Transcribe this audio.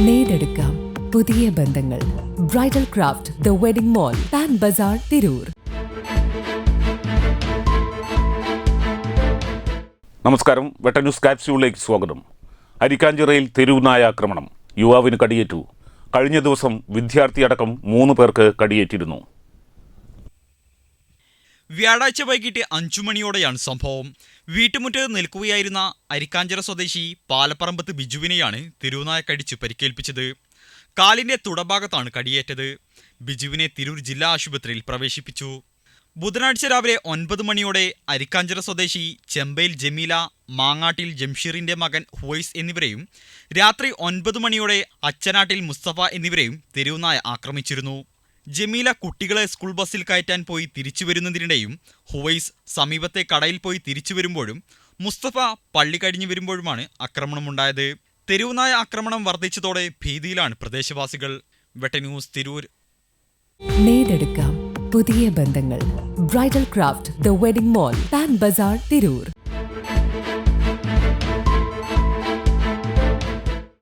നേടെടുക്കാം പുതിയ ബന്ധങ്ങൾ. Bridal craft the wedding mall Pan Bazaar Tirur നമസ്കാരം. വെട്ട ന്യൂസ് കാപ്സ്യൂളിലേക്ക് സ്വാഗതം. അരിക്കാഞ്ചിറയിൽ തെരുവുനായ ആക്രമണം. യുവാവിന് കടിയേറ്റു. കഴിഞ്ഞ ദിവസം വിദ്യാർത്ഥിയടക്കം മൂന്ന് പേർക്ക് കടിയേറ്റിരുന്നു. വ്യാഴാഴ്ച വൈകിട്ട് അഞ്ചു മണിയോടെയാണ് സംഭവം. വീട്ടുമുറ്റത്ത് നിൽക്കുകയായിരുന്ന അരിക്കാഞ്ചിറ സ്വദേശി പാലപ്പറമ്പത്ത് ബിജുവിനെയാണ് തിരുവനായ കടിച്ച് പരിക്കേൽപ്പിച്ചത്. കാലിന്റെ തുടഭാഗത്താണ് കടിയേറ്റത്. ബിജുവിനെ തിരൂർ ജില്ലാ ആശുപത്രിയിൽ പ്രവേശിപ്പിച്ചു. ബുധനാഴ്ച രാവിലെ ഒൻപത് മണിയോടെ അരിക്കാഞ്ചിറ സ്വദേശി ചെമ്പയിൽ ജമീല മാങ്ങാട്ടിൽ ജംഷീറിന്റെ മകൻ ഹുവൈസ് എന്നിവരെയും രാത്രി ഒൻപത് മണിയോടെ അച്ചനാട്ടിൽ മുസ്തഫ എന്നിവരെയും തെരുവുനായ ആക്രമിച്ചിരുന്നു. ജമീല കുട്ടികളെ സ്കൂൾ ബസ്സിൽ കയറ്റാൻ പോയി തിരിച്ചു വരുന്നതിനിടെയും ഹുവൈസ് സമീപത്തെ കടയിൽ പോയി തിരിച്ചു വരുമ്പോഴും മുസ്തഫ പള്ളി കഴിഞ്ഞു വരുമ്പോഴുമാണ് ആക്രമണമുണ്ടായത്. തെരുവുനായ ആക്രമണം വർദ്ധിച്ചതോടെ ഭീതിയിലാണ് പ്രദേശവാസികൾ. വെട്ടന്യൂസ് തിരൂർ. നേടെടുക്കാം പുതിയ ബന്ധങ്ങൾ. Bridal craft the wedding mall Pan Bazaar Tirur.